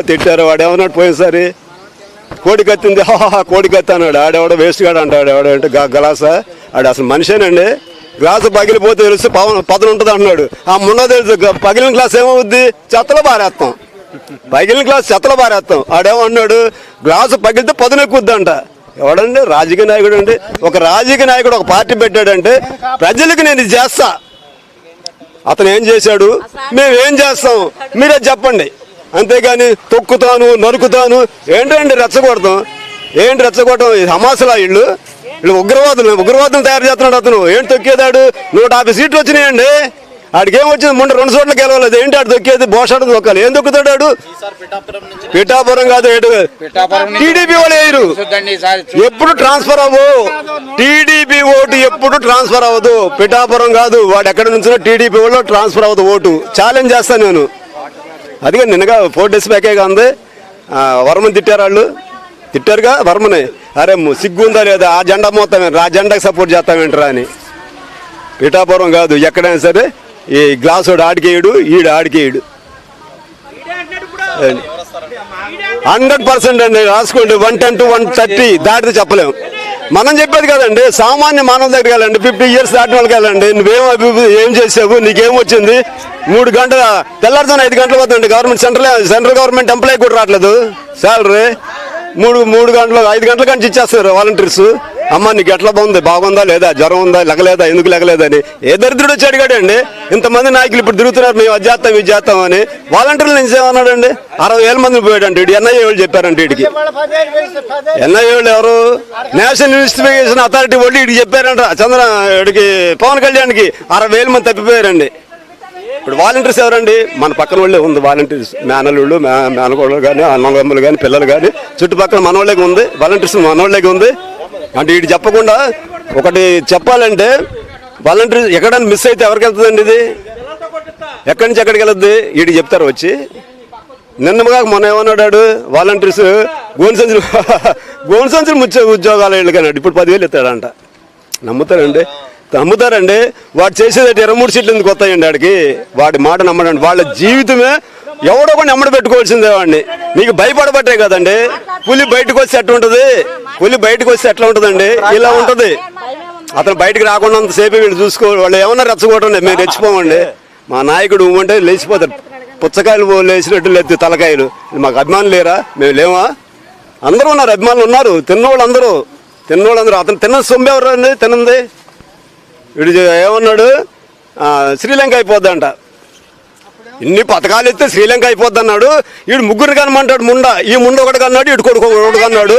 తిట్టారు? వాడు ఏమన్నాడు పోయినసారి? కోడి కత్తింది హాహా కోడి కత్తి అన్నాడు. ఆడెవడో వేస్ట్ గాడు అంటాడు. అంటే గలాస? ఆడు అసలు మనిషేనండి. గ్లాసు పగిలిపోతే తెలుసు పవన్ పదన ఉంటుంది అన్నాడు. ఆ మొన్న తెలుసు పగిలిన గ్లాస్ ఏమవుద్ది? చెత్తలో పారేస్తాం పగిలిన గ్లాస్ చెత్తలో పారేస్తాం ఆడేమో అన్నాడు గ్లాసు పగిలితే పదును ఎక్కుద్దంట. ఎవడండి? రాజకీయ నాయకుడు అండి. ఒక రాజకీయ నాయకుడు ఒక పార్టీ పెట్టాడంటే ప్రజలకు నేను ఇది చేస్తా. అతను ఏం చేశాడు? మేము ఏం చేస్తాం? మీరే చెప్పండి. అంతేగాని తొక్కుతాను నరుకుతాను ఏంటండి రెచ్చగొడతాం? ఏంటి రెచ్చగొట్టం హమాసులా ఇళ్ళు? వీళ్ళు ఉగ్రవాదులు ఉగ్రవాదం తయారు చేస్తున్నాడు అతను. ఏంటి తొక్కేదాడు? నూట యాభై సీట్లు వచ్చినాయండి. ఆడికి ఏం వచ్చింది? ముందు రెండు చోట్ల గెలవలేదు. ఏంటి ఆడు తొక్కేది? బోషాడు తొక్కాలి. ఏం తొక్కుతాడు ఆడు? పిఠాపురం కాదు ఏడు టీడీపీ వాళ్ళు వేయరు ఎప్పుడు ట్రాన్స్ఫర్ అవ్వు? టీడీపీ ఓటు ఎప్పుడు ట్రాన్స్ఫర్ అవ్వదు. పిఠాపురం కాదు. వాడు ఎక్కడ నుంచో టీడీపీ వాళ్ళు ట్రాన్స్ఫర్ అవ్వదు ఓటు. ఛాలెంజ్ చేస్తాను నేను. అదిగా నిన్నగా ఫోర్ డేస్ బ్యాకే ఉంది వర్మని తిట్టారు వాళ్ళు. తిట్టారుగా వర్మని. అరే ము- సిగ్గు ఉందా లేదా? ఆ జెండా మొత్తం ఆ జెండాకి సపోర్ట్ చేస్తామేంట్రా అని. పిఠాపురం కాదు ఎక్కడైనా సరే ఈ గ్లాస్ వాడు ఆడికేయడు ఈడు ఆడికేయడు. హండ్రెడ్ పర్సెంట్ అండి రాసుకోండి. One ten to one thirty దాటితే చెప్పలేము మనం చెప్పేది కదండి సామాన్య మానవ దగ్గరికి వెళ్ళండి ఫిఫ్టీ ఇయర్స్ దాటిన వాళ్ళకి వెళ్ళండి నువ్వేం అభివృద్ధి ఏం చేసావు నీకేం వచ్చింది? మూడు గంటల తెల్లారుజామున ఐదు గంటలు పోతుందండి government central central government employee కూడా రావట్లేదు శాలరీ మూడు మూడు గంటలు ఐదు గంటల కంటే ఇచ్చేస్తారు వాలంటీర్స్ అమ్మ నీకు ఎట్లా బాగుంది? బాగుందా లేదా? జ్వరం ఉందా? లెగలేదా? ఎందుకు లెగలేదని. ఏ దరిద్రుడు వచ్చి అడిగాడండి ఇంతమంది నాయకులు ఇప్పుడు తిరుగుతున్నారు మేము అది చేస్తాం ఇది చేస్తాం అని. వాలంటీర్లు నుంచి ఏమన్నాడండి అరవై వేల మంది పోయాడంటే ఇటు ఎన్ఐఏ వాళ్ళు చెప్పారంటే వీడికి. ఎన్ఐఏ వాళ్ళు ఎవరు? నేషనల్ ఇన్వెస్టిగేషన్ అథారిటీ వాళ్ళు ఇటు చెప్పారంట. చంద్ర వీడికి పవన్ కళ్యాణ్కి అరవై వేల మంది తప్పిపోయారండి. ఇప్పుడు వాలంటీర్స్ ఎవరండి? మన పక్కన వాళ్ళే ఉంది. వాలంటీర్స్. మేనల్లుళ్ళు మే- మేనకోళ్ళు కానీ అన్నగమ్మలు కానీ పిల్లలు కానీ చుట్టుపక్కల మనవాళ్ళకి ఉంది. వాలంటీర్స్ మనవాళ్ళకి ఉంది. అంటే వీడు చెప్పకుండా ఒకటి చెప్పాలంటే వాలంటీర్స్ ఎక్కడైనా మిస్ అయితే ఎవరికి వెళ్తుందండి ఇది? ఎక్కడి నుంచి ఎక్కడికి వెళ్తుంది? వీడికి చెప్తారు వచ్చి. నిన్నగా మొన్న ఏమన్నాడు వాలంటీర్స్ గోన్ సంచులు గోన్ సంచులు ముచ్చే ఉద్యోగాలు వెళ్ళి కానీ ఇప్పుడు పదివేలు ఎత్తాడంట నమ్ముతారండి? నమ్ముతారండి. వాడు చేసేది ఇరవై మూడు సీట్లు ఎందుకు వస్తాయండి వాడికి వాడి మాట నమ్మడండి. వాళ్ళ జీవితమే ఎవడో కొన్ని అమ్మడి పెట్టుకోవాల్సిందే వాడిని. మీకు భయపడబట్టే కదండి. పులి బయటకు వస్తే ఎట్లా ఉంటుంది? పులి బయటకు వస్తే ఎట్లా ఉంటుందండి? ఇలా ఉంటుంది. అతను బయటకు రాకుండా అంతసేపు వీళ్ళు చూసుకో వాళ్ళు ఏమన్నా రెచ్చగొట్టండి. మేము రెచ్చిపోమండి. మా నాయకుడు ఉంటే లేచిపోతాడు. పుచ్చకాయలు లేచినట్టు లేదు తలకాయలు. మాకు అభిమానులు లేరా? మేము లేవా? అందరూ ఉన్నారు. అభిమానులు ఉన్నారు. తిన్నోళ్ళు అందరూ తిన్నోళ్ళు అందరూ అతను తిన్న సొమ్మెవరండి అండి తినంది వీడు ఏమన్నాడు? శ్రీలంక అయిపోద్దంట. ఇన్ని పథకాలు ఇస్తే శ్రీలంక అయిపోద్ది అన్నాడు వీడు ముగ్గురు కనమంటాడు ముండ. ఈ ముండ ఒకటి కన్నాడు ఇటు కొడుకు ఒకటి కన్నాడు.